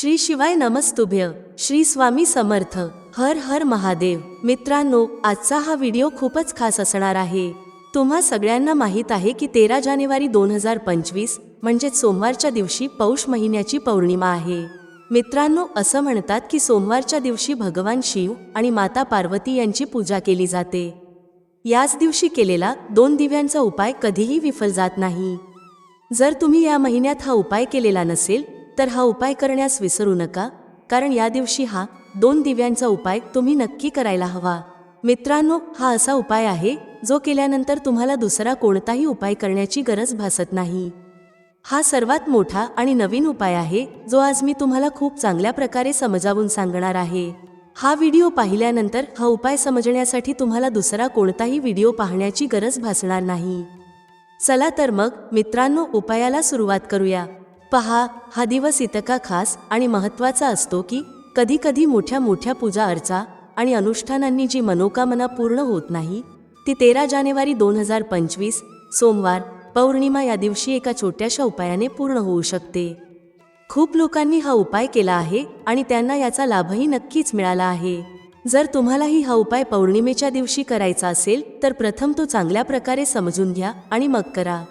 श्री शिवाय नमस्तुभ्य श्री स्वामी समर्थ हर हर महादेव. मित्रांनो आजचा हा व्हिडिओ खूपच खास असणार आहे. तुम्हा सगळ्यांना माहीत आहे की तेरा जानेवारी दोन हजार पंचवीस म्हणजेच सोमवारच्या दिवशी पौष महिन्याची पौर्णिमा आहे. मित्रांनो असं म्हणतात की सोमवारच्या दिवशी भगवान शिव आणि माता पार्वती यांची पूजा केली जाते. याच दिवशी केलेला दोन दिव्यांचा उपाय कधीही विफल जात नाही. जर तुम्ही या महिन्यात हा उपाय केलेला नसेल तर हा उपाय करण्यास विसरू नका कारण या दिवशी हा दोन दिव्यांचा उपाय तुम्ही नक्की करायला हवा. मित्रांनो हा असा उपाय आहे जो केल्यानंतर तुम्हाला दुसरा कोणताही उपाय करण्याची गरज भासत नाही. हा सर्वात मोठा आणि नवीन उपाय आहे जो आज मी तुम्हाला खूप चांगल्या प्रकारे समजावून सांगणार आहे. हा व्हिडिओ पाहिल्यानंतर हा उपाय समजण्यासाठी तुम्हाला दुसरा कोणताही व्हिडिओ पाहण्याची गरज भासणार नाही. चला तर मग मित्रांनो उपायाला सुरुवात करूया. पहा हा दिवस इतका खास आणि महत्त्वाचा असतो की कधी कधी मोठ्या मोठ्या पूजा अर्चा आणि अनुष्ठानांनी जी मनोकामना पूर्ण होत नाही ती तेरा जानेवारी दोन हजार पंचवीस सोमवार पौर्णिमा या दिवशी एका छोट्याशा उपायाने पूर्ण होऊ शकते. खूप लोकांनी हा उपाय केला आहे आणि त्यांना याचा लाभही नक्कीच मिळाला आहे. जर तुम्हालाही हा उपाय पौर्णिमेच्या दिवशी करायचा असेल तर प्रथम तो चांगल्या प्रकारे समजून घ्या आणि मग करा.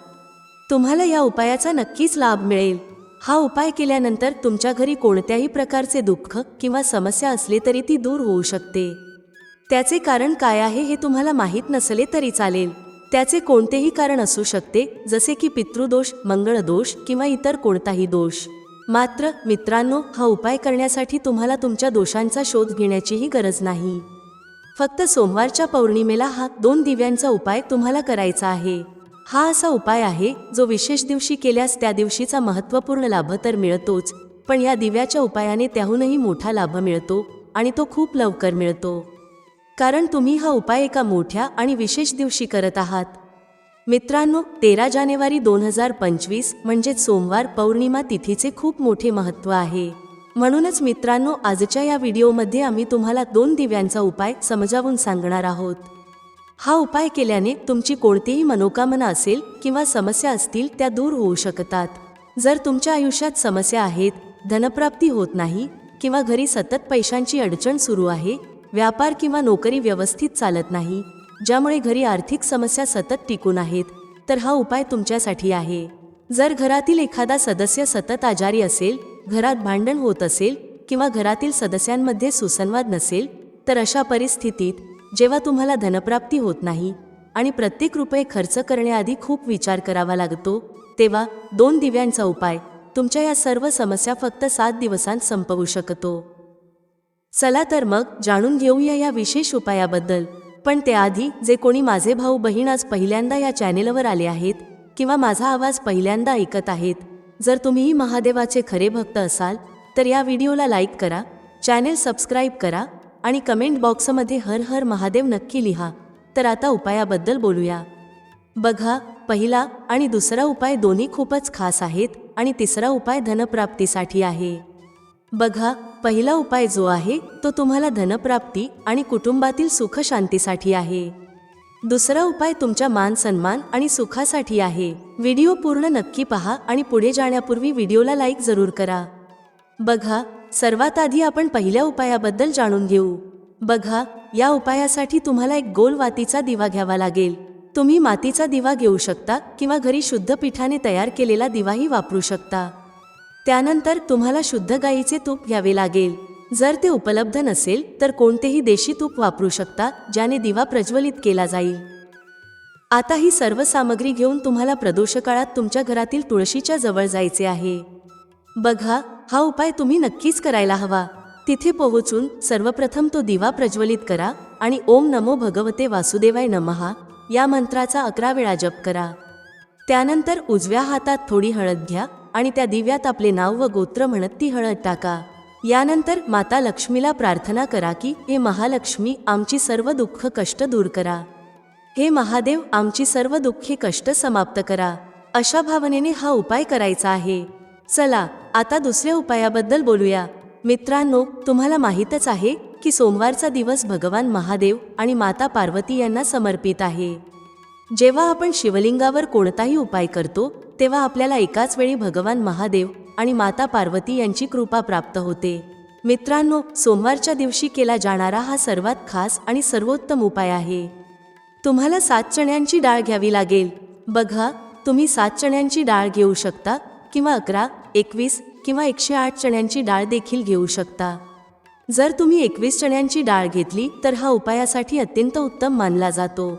तुम्हाला या उपायाचा नक्कीच लाभ मिळेल. हा उपाय केल्यानंतर तुमच्या घरी कोणत्याही प्रकारचे दुःख किंवा समस्या असली तरी ती दूर होऊ शकते. त्याचे कारण काय आहे हे तुम्हाला माहीत नसले तरी चालेल. त्याचे कोणतेही कारण असू शकते जसे की पितृदोष मंगळदोष किंवा इतर कोणताही दोष. मात्र मित्रांनो हा उपाय करण्यासाठी तुम्हाला तुमच्या दोषांचा शोध घेण्याचीही गरज नाही. फक्त सोमवारच्या पौर्णिमेला हा दोन दिव्यांचा उपाय तुम्हाला करायचा आहे. हा असा उपाय आहे जो विशेष दिवशी केल्यास त्या दिवशीचा महत्त्वपूर्ण लाभ तर मिळतोच पण या दिव्याच्या उपायाने त्याहूनही मोठा लाभ मिळतो आणि तो खूप लवकर मिळतो. कारण तुम्ही हा उपाय एका मोठ्या आणि विशेष दिवशी करत आहात. मित्रांनो तेरा जानेवारी दोन हजार पंचवीस म्हणजेच सोमवार पौर्णिमा तिथीचे खूप मोठे महत्त्व आहे. म्हणूनच मित्रांनो आजच्या या व्हिडिओमध्ये आम्ही तुम्हाला दोन दिव्यांचा उपाय समजावून सांगणार आहोत. हा उपाय केल्याने तुमची कोणतीही मनोकामना असेल किंवा समस्या असतील त्या दूर होऊ शकतात. जर तुमच्या आयुष्यात समस्या आहेत धनप्राप्ती होत नाही किंवा घरी सतत पैशांची अडचण सुरू आहे व्यापार किंवा नोकरी व्यवस्थित चालत नाही ज्यामुळे घरी आर्थिक समस्या सतत टिकून आहेत तर हा उपाय तुमच्यासाठी आहे. जर घरातील एखादा सदस्य सतत आजारी असेल घरात भांडण होत असेल किंवा घरातील सदस्यांमध्ये सुसंवाद नसेल तर अशा परिस्थितीत जेव्हा तुम्हाला धनप्राप्ती होत नाही आणि प्रत्येक रुपये खर्च करण्याआधी खूप विचार करावा लागतो तेव्हा दोन दिव्यांचा उपाय तुमच्या या सर्व समस्या फक्त सात दिवसांत संपवू शकतो. चला तर मग जाणून घेऊया या विशेष उपायाबद्दल. पण त्याआधी जे कोणी माझे भाऊ बहीण आज पहिल्यांदा या चॅनेलवर आले आहेत किंवा माझा आवाज पहिल्यांदा ऐकत आहेत जर तुम्हीही महादेवाचे खरे भक्त असाल तर या व्हिडिओला लाईक करा चॅनेल सबस्क्राईब करा आणि कमेंट बॉक्समध्ये हर हर महादेव नक्की लिहा. तर आता उपायाबद्दल बोलूया. बघा पहिला आणि दुसरा उपाय दोन्ही खूपच खास आहेत आणि तिसरा उपाय धनप्राप्तीसाठी आहे. बघा पहिला उपाय जो आहे तो तुम्हाला धनप्राप्ती आणि कुटुंबातील सुख शांतीसाठी आहे. दुसरा उपाय तुमच्या मान सन्मान आणि सुखासाठी आहे. व्हिडिओ पूर्ण नक्की पहा आणि पुढे जाण्यापूर्वी व्हिडिओला लाईक जरूर करा. बघा सर्वात आधी आपण पहिल्या उपायाबद्दल जाणून घेऊ. बघा या उपायासाठी तुम्हाला एक गोल वातीचा दिवा घ्यावा लागेल. तुम्ही मातीचा दिवा घेऊ शकता किंवा घरी शुद्ध पिठाने तयार केलेला दिवाही वापरू शकता. त्यानंतर तुम्हाला शुद्ध गाईचे तूप घ्यावे लागेल. जर ते उपलब्ध नसेल तर कोणतेही देशी तूप वापरू शकता ज्याने दिवा प्रज्वलित केला जाईल. आता ही सर्व सामग्री घेऊन तुम्हाला प्रदोषकाळात तुमच्या घरातील तुळशीच्या जवळ जायचे आहे. बघा हा उपाय तुम्ही नक्कीच करायला हवा. तिथे पोहोचून सर्वप्रथम तो दिवा प्रज्वलित करा आणि ओम नमो भगवते वासुदेवाय नमहा या मंत्राचा अकरा वेळा जप करा. त्यानंतर उजव्या हातात थोडी हळद घ्या आणि त्या दिव्यात आपले नाव व गोत्र म्हणत ती हळद टाका. यानंतर माता लक्ष्मीला प्रार्थना करा की हे महालक्ष्मी आमची सर्व दुःख कष्ट दूर करा. हे महादेव आमची सर्व दुःखी कष्ट समाप्त करा. अशा भावनेने हा उपाय करायचा आहे. चला आता दुसऱ्या उपायाबद्दल बोलूया. मित्रांनो तुम्हाला माहीतच आहे की सोमवारचा दिवस भगवान महादेव आणि माता पार्वती यांना समर्पित आहे. जेव्हा आपण शिवलिंगावर कोणताही उपाय करतो तेव्हा आपल्याला एकाच वेळी भगवान महादेव आणि माता पार्वती यांची कृपा प्राप्त होते. मित्रांनो सोमवारच्या दिवशी केला जाणारा हा सर्वात खास आणि सर्वोत्तम उपाय आहे. तुम्हाला सात चण्यांची डाळ घ्यावी लागेल. बघा तुम्ही सात चण्यांची डाळ घेऊ शकता किंवा अकरा एकवीस किंवा एकशे आठ चण्यांची डाळ देखील घेऊ शकता. जर तुम्ही एकवीस चण्यांची डाळ घेतली तर हा उपायासाठी अत्यंत उत्तम मानला जातो.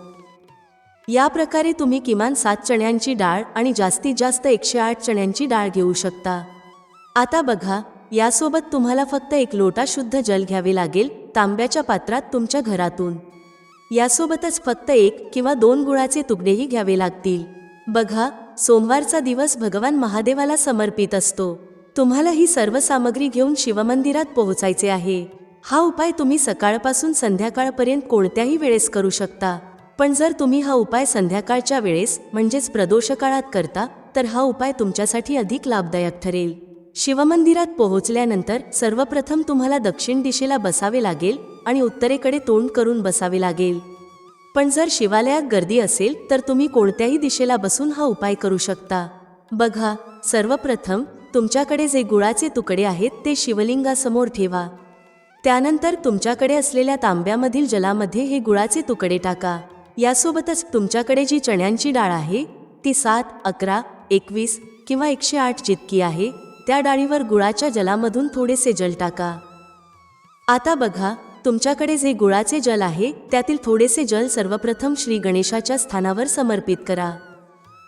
या प्रकारे तुम्ही किमान सात चण्यांची डाळ आणि जास्तीत जास्त एकशे आठ चण्यांची डाळ घेऊ शकता. आता बघा यासोबत तुम्हाला फक्त एक लोटा शुद्ध जल घ्यावे लागेल तांब्याच्या पात्रात तुमच्या घरातून. यासोबतच फक्त एक किंवा दोन गुळाचे तुकडेही घ्यावे लागतील. बघा सोमवारचा दिवस भगवान महादेवाला समर्पित असतो. तुम्हाला ही सर्व सामग्री घेऊन शिवमंदिरात पोहोचायचे आहे. हा उपाय तुम्ही सकाळपासून संध्याकाळपर्यंत कोणत्याही वेळेस करू शकता. पण जर तुम्ही हा उपाय संध्याकाळच्या वेळेस म्हणजेच प्रदोष काळात करता तर हा उपाय तुमच्यासाठी अधिक लाभदायक ठरेल. शिवमंदिरात पोहोचल्यानंतर सर्वप्रथम तुम्हाला दक्षिण दिशेला बसावे लागेल आणि उत्तरेकडे तोंड करून बसावे लागेल. पण जर शिवालयात गर्दी असेल तर तुम्ही कोणत्याही दिशेला बसून हा उपाय करू शकता. बघा सर्वप्रथम तुमच्याकडे जे गुळाचे तुकडे आहेत ते शिवलिंगासमोर ठेवा. त्यानंतर तुमच्याकडे असलेल्या तांब्यामधील जलामध्ये हे गुळाचे तुकडे टाका. यासोबतच तुमच्याकडे जी चण्यांची डाळ आहे ती सात अकरा एकवीस किंवा एकशे आठ जितकी आहे त्या डाळीवर गुळाच्या जलामधून थोडेसे जल टाका. आता बघा तुमच्याकडे जे गुळाचे जल आहे त्यातील थोडेसे जल सर्वप्रथम श्री गणेशाच्या स्थानावर समर्पित करा.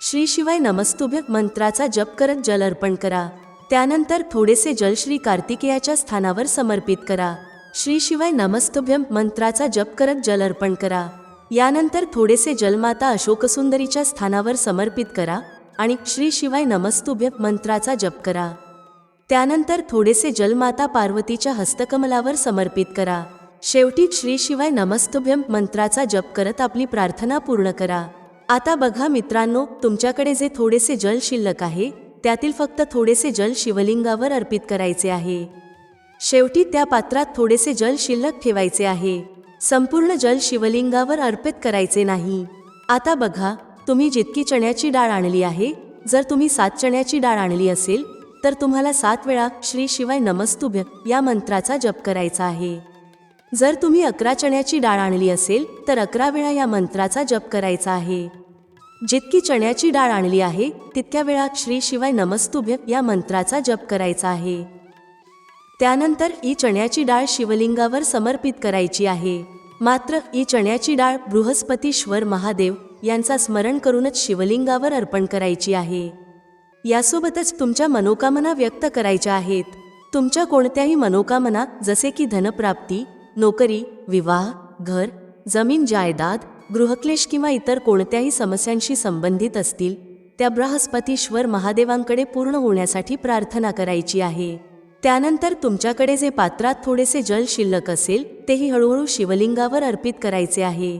श्री शिवाय नमस्तुभ्य मंत्राचा जप करत जल अर्पण करा. त्यानंतर थोडेसे जल श्री कार्तिकेयाच्या स्थानावर समर्पित करा. श्री शिवाय नमस्तुभ्य मंत्राचा जप करत जल अर्पण करा. यानंतर थोडेसे जलमाता अशोकसुंदरीच्या स्थानावर समर्पित करा आणि श्री शिवाय नमस्तुभ्य मंत्राचा जप करा. त्यानंतर थोडेसे जलमाता पार्वतीच्या हस्तकमलावर समर्पित करा. शेवटी श्री शिवाय नमस्तुभ्यम मंत्राचा जप करत आपली प्रार्थना पूर्ण करा. आता बघा मित्रांनो तुमच्याकडे जे थोडेसे जल शिल्लक आहे त्यातील फक्त थोडेसे जल शिवलिंगावर अर्पित करायचे आहे. शेवटी त्या पात्रात थोडेसे जल शिल्लक ठेवायचे आहे. संपूर्ण जल शिवलिंगावर अर्पित करायचे नाही. आता बघा तुम्ही जितकी चण्याची डाळ आणली आहे जर तुम्ही सात चण्याची डाळ आणली असेल तर तुम्हाला सात वेळा श्री शिवाय नमस्तुभ्य या मंत्राचा जप करायचा आहे. जर तुम्ही अकरा चण्याची डाळ आणली असेल तर अकरा वेळा या मंत्राचा जप करायचा आहे. जितकी चण्याची डाळ आणली आहे तितक्या वेळा श्री शिवाय नमस्तुभ्य या मंत्राचा जप करायचा आहे. त्यानंतर ही चण्याची डाळ शिवलिंगावर समर्पित करायची आहे. मात्र ही चण्याची डाळ बृहस्पतीश्वर महादेव यांचा स्मरण करूनच शिवलिंगावर अर्पण करायची आहे. यासोबतच तुमच्या मनोकामना व्यक्त करायच्या आहेत. तुमच्या कोणत्याही मनोकामना जसे की धनप्राप्ती नोकरी विवाह घर जमीन जायदाद गृहक्लेश किंवा इतर कोणत्याही समस्यांशी संबंधित असतील त्या बृहस्पतीश्वर महादेवांकडे पूर्ण होण्यासाठी प्रार्थना करायची आहे. त्यानंतर तुमच्याकडे जे पात्रात थोडेसे जल शिल्लक असेल तेही हळूहळू शिवलिंगावर अर्पित करायचे आहे.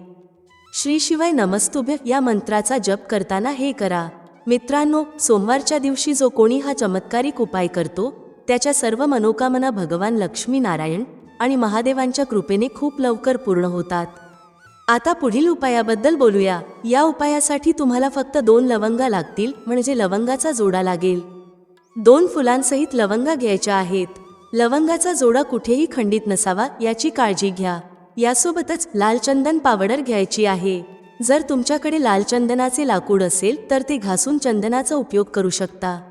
श्री शिवाय नमस्तुभ्य या मंत्राचा जप करताना हे करा. मित्रांनो सोमवारच्या दिवशी जो कोणी हा चमत्कारिक उपाय करतो त्याच्या सर्व मनोकामना भगवान लक्ष्मी नारायण आणि महादेवांच्या कृपेने खूप लवकर पूर्ण होतात. आता पुढील उपायाबद्दल बोलूया. या उपायासाठी तुम्हाला फक्त दोन लवंगा लागतील म्हणजे लवंगाचा जोडा लागेल. दोन फुलांसहित लवंगा घ्यायच्या आहेत. लवंगाचा जोडा कुठेही खंडित नसावा याची काळजी घ्या. यासोबतच लालचंदन पावडर घ्यायची आहे. जर तुमच्याकडे लालचंदनाचे लाकूड असेल तर ते घासून चंदनाचा उपयोग करू शकता.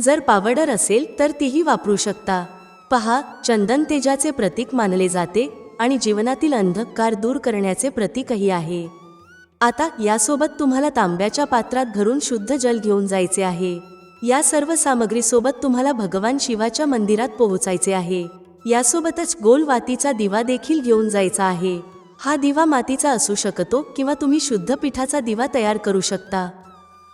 जर पावडर असेल तर तीही वापरू शकता. पहा चंदन तेजाचे प्रतीक मानले जाते आणि जीवनातील अंधकार दूर करण्याचे प्रतीकही आहे. आता यासोबत तुम्हाला तांब्याच्या पात्रात भरून शुद्ध जल घेऊन जायचे आहे. या सर्व सामग्रीसोबत तुम्हाला भगवान शिवाच्या मंदिरात पोहोचायचे आहे. यासोबतच गोल वातीचा दिवा देखील घेऊन जायचा आहे. हा दिवा मातीचा असू शकतो किंवा तुम्ही शुद्ध पिठाचा दिवा तयार करू शकता.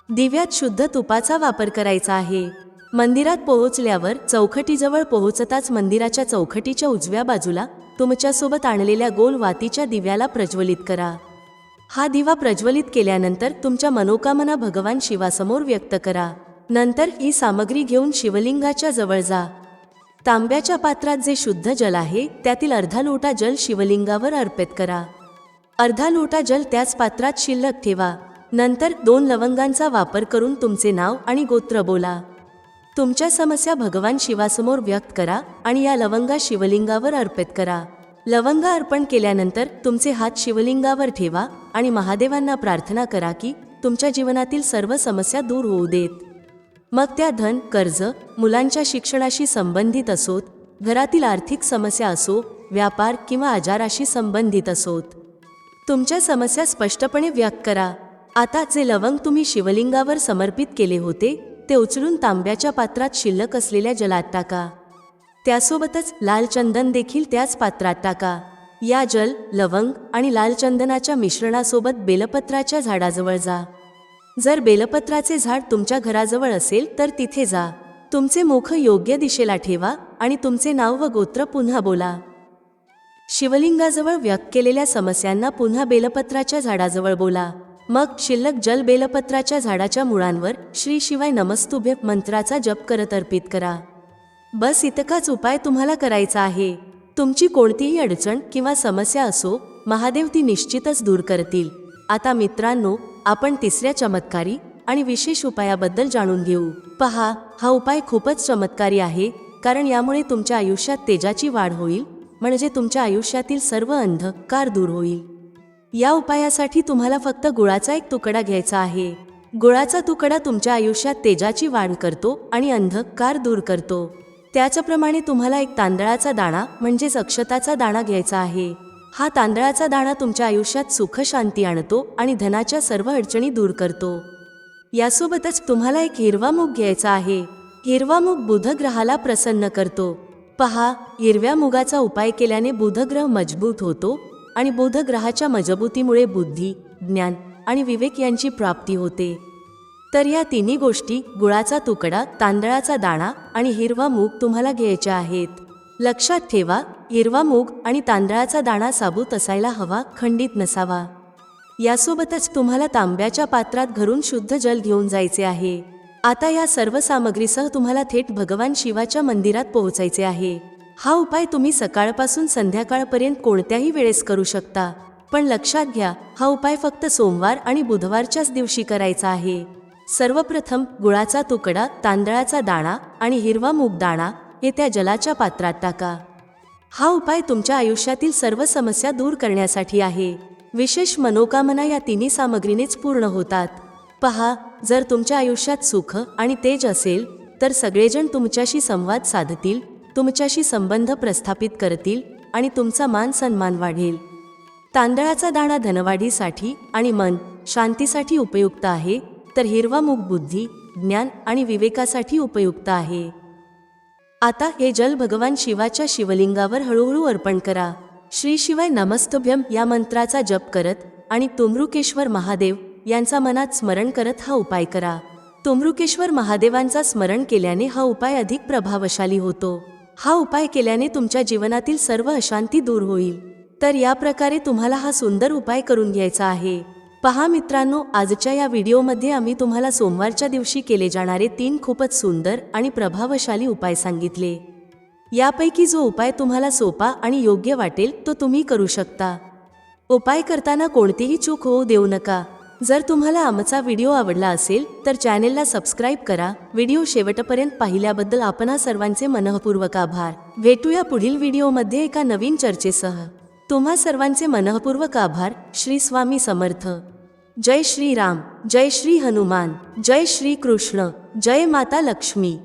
दिव्यात शुद्ध तुपाचा वापर करायचा आहे. मंदिरात पोहोचल्यावर चौखटीजवळ पोहोचताच मंदिराच्या चौखटीच्या उजव्या बाजूला तुमच्यासोबत आणलेल्या गोल वातीच्या दिव्याला प्रज्वलित करा. हा दिवा प्रज्वलित केल्यानंतर तुमच्या मनोकामना भगवान शिवासमोर व्यक्त करा. नंतर ही सामग्री घेऊन शिवलिंगाच्या जवळ जा. तांब्याच्या पात्रात जे शुद्ध जल आहे त्यातील अर्धा लोटा जल शिवलिंगावर अर्पित करा. अर्धा लोटा जल त्याच पात्रात शिल्लक ठेवा. नंतर दोन लवंगांचा वापर करून तुमचे नाव आणि गोत्र बोला. तुमच्या समस्या भगवान शिवासमोर व्यक्त करा आणि या लवंगा शिवलिंगावर अर्पित करा. लवंगा अर्पण केल्यानंतर तुमचे हात शिवलिंगावर ठेवा आणि महादेवांना प्रार्थना करा की तुमच्या जीवनातील सर्व समस्या दूर होऊ देत. मग त्या धन कर्ज मुलांच्या शिक्षणाशी संबंधित असोत घरातील आर्थिक समस्या असो व्यापार किंवा आजाराशी संबंधित असोत. तुमच्या समस्या स्पष्टपणे व्यक्त करा. आता जे लवंग तुम्ही शिवलिंगावर समर्पित केले होते ते उचलून तांब्याच्या पात्रात शिल्लक असलेल्या जलात टाका. त्यासोबतच लाल चंदन देखील त्याच पात्रात टाका. या जल लवंग आणि लाल चंदनाच्या मिश्रणासोबत बेलपत्राच्या झाडाजवळ जा. जर बेलपत्राचे झाड तुमच्या घराजवळ असेल तर तिथे जा. तुमचे मुख योग्य दिशेला ठेवा आणि तुमचे नाव व गोत्र पुन्हा बोला. शिवलिंगाजवळ व्यक्त केलेल्या समस्यांना पुन्हा बेलपत्राच्या झाडाजवळ बोला. मग शिल्लक जल बेलपत्राच्या झाडाच्या मुळांवर श्री शिवाय नमस्तुभ्य मंत्राचा जप करत अर्पित करा. बस इतकाच उपाय तुम्हाला करायचा आहे. तुमची कोणतीही अडचण किंवा समस्या असो महादेव ती निश्चितच दूर करतील. आता मित्रांनो आपण तिसऱ्या चमत्कारी आणि विशेष उपायाबद्दल जाणून घेऊ. पहा हा उपाय खूपच चमत्कारी आहे कारण यामुळे तुमच्या आयुष्यात तेजाची वाढ होईल म्हणजे तुमच्या आयुष्यातील सर्व अंधकार दूर होईल. या उपायासाठी तुम्हाला फक्त गुळाचा एक तुकडा घ्यायचा आहे. गुळाचा तुकडा तुमच्या आयुष्यात तेजाची वाढ करतो आणि अंधकार दूर करतो. त्याचप्रमाणे तुम्हाला एक तांदळाचा दाणा म्हणजेच अक्षताचा दाणा घ्यायचा आहे. हा तांदळाचा दाणा तुमच्या आयुष्यात सुख शांती आणतो आणि धनाच्या सर्व अडचणी दूर करतो. यासोबतच तुम्हाला एक हिरवा मूग घ्यायचा आहे. हिरवा मूग बुधग्रहाला प्रसन्न करतो. पहा हिरव्या मुगाचा उपाय केल्याने बुधग्रह मजबूत होतो आणि बोधग्रहाच्या मजबूतीमुळे बुद्धी ज्ञान आणि विवेक यांची प्राप्ती होते. तर या तिन्ही गोष्टी गुळाचा तुकडा तांदळाचा दाणा आणि हिरवा मूग तुम्हाला घ्यायच्या आहेत. लक्षात ठेवा हिरवा मूग आणि तांदळाचा दाणा साबूत असायला हवा खंडित नसावा. यासोबतच तुम्हाला तांब्याच्या पात्रात घरून शुद्ध जल घेऊन जायचे आहे. आता या सर्व सामग्रीसह तुम्हाला थेट भगवान शिवाच्या मंदिरात पोहोचायचे आहे. हा उपाय तुम्ही सकाळपासून संध्याकाळपर्यंत कोणत्याही वेळेस करू शकता. पण लक्षात घ्या हा उपाय फक्त सोमवार आणि बुधवारच्याच दिवशी करायचा आहे. सर्वप्रथम गुळाचा तुकडा तांदळाचा दाणा आणि हिरवा मूग दाणा हे त्या जलाच्या पात्रात टाका. हा उपाय तुमच्या आयुष्यातील सर्व समस्या दूर करण्यासाठी आहे. विशेष मनोकामना या तिन्ही सामग्रीनेच पूर्ण होतात. पहा जर तुमच्या आयुष्यात सुख आणि तेज असेल तर सगळेजण तुमच्याशी संवाद साधतील. तुमच्याशी संबंध प्रस्थापित करतील आणि तुमचा मान सन्मान वाढेल. तांदळाचा दाणा धनवाढीसाठी आणि मन शांतीसाठी उपयुक्त आहे तर हिरवा मूग बुद्धी ज्ञान आणि विवेकासाठी उपयुक्त आहे. आता हे जल भगवान शिवाच्या शिवलिंगावर हळूहळू अर्पण करा. श्री शिवाय नमस्तभ्यम या मंत्राचा जप करत आणि तुमरुकेश्वर महादेव यांचा मनात स्मरण करत हा उपाय करा. तुमरुकेश्वर महादेवांचा स्मरण केल्याने हा उपाय अधिक प्रभावशाली होतो. हा उपाय केल्याने तुमच्या जीवनातील सर्व अशांती दूर होईल. तर या प्रकारे तुम्हाला हा सुंदर उपाय करून घ्यायचा आहे. पहा मित्रांनो आजच्या या व्हिडिओमध्ये आम्ही तुम्हाला सोमवारच्या दिवशी केले जाणारे तीन खूपच सुंदर आणि प्रभावशाली उपाय सांगितले. यापैकी जो उपाय तुम्हाला सोपा आणि योग्य वाटेल तो तुम्ही करू शकता. उपाय करताना कोणतीही चूक होऊ देऊ नका. जर तुम्हाला आमचा व्हिडिओ आवडला असेल तर चॅनेलला सबस्क्राईब करा. व्हिडिओ शेवटपर्यंत पाहिल्याबद्दल आपणा सर्वांचे मनःपूर्वक आभार. भेटूया पुढील व्हिडिओमध्ये एका नवीन चर्चेसह. तुम्हा सर्वांचे मनःपूर्वक आभार. श्री स्वामी समर्थ. जय श्री राम. जय श्री हनुमान. जय श्री कृष्ण. जय माता लक्ष्मी.